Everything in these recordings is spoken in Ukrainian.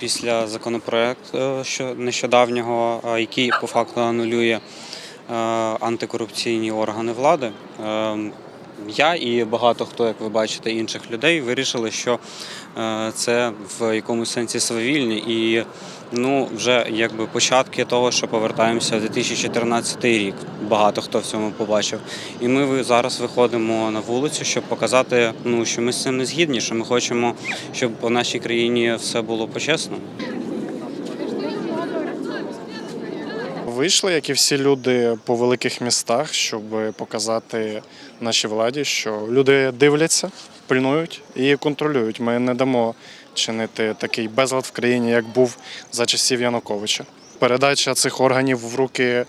після законопроекту що нещодавнього, е, який по факту анулює е, антикорупційні органи влади. Я і багато хто, як ви бачите, інших людей вирішили, що е, це в якомусь сенсі свавільні і ну вже якби початки того, що повертаємося в 2014 рік. Багато хто в цьому побачив. І ми зараз виходимо на вулицю, щоб показати, ну що ми з цим не згідні, що ми хочемо, щоб по нашій країні все було по-чесному. Вийшли, як і всі люди по великих містах, щоб показати нашій владі, що люди дивляться, пильнують і контролюють. Ми не дамо чинити такий безлад в країні, як був за часів Януковича. Передача цих органів в руки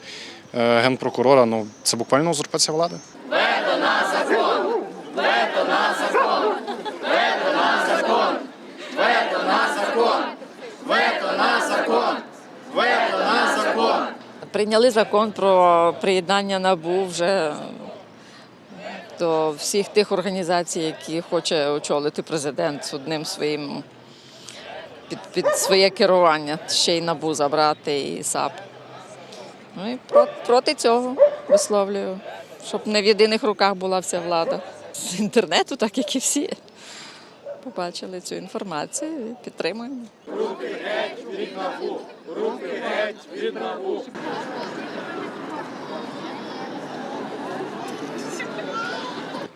е, генпрокурора ну це буквально узурпація влади. Прийняли закон про приєднання НАБУ вже до всіх тих організацій, які хоче очолити президент одним своїм під, під своє керування, ще й НАБУ забрати і САП. Ну і про- проти цього висловлюю, щоб не в єдиних руках була вся влада. З інтернету, так як і всі. Побачили цю інформацію і підтримуємо.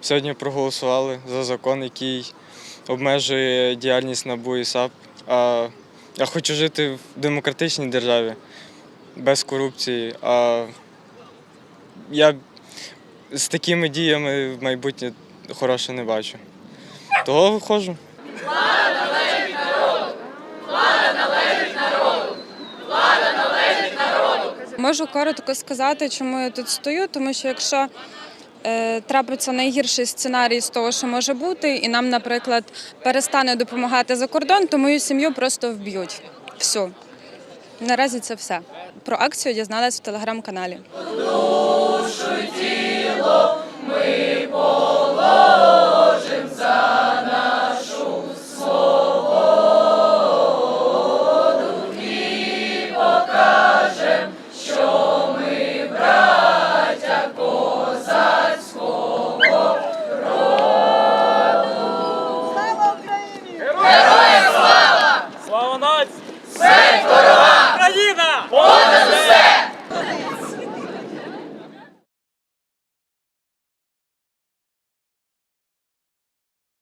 Сьогодні проголосували за закон, який обмежує діяльність НАБУ і САП. А я хочу жити в демократичній державі без корупції. А я з такими діями в майбутнє хороше не бачу. Того виходжу. Влада належить народу! Влада належить народу! Влада належить народу! Можу коротко сказати, чому я тут стою, тому що якщо е, Трапиться найгірший сценарій з того, що може бути, і нам, наприклад, перестане допомагати за кордон, то мою сім'ю просто вб'ють. Все Наразі це все. Про акцію дізналась в телеграм-каналі. Душу тіло ми поло.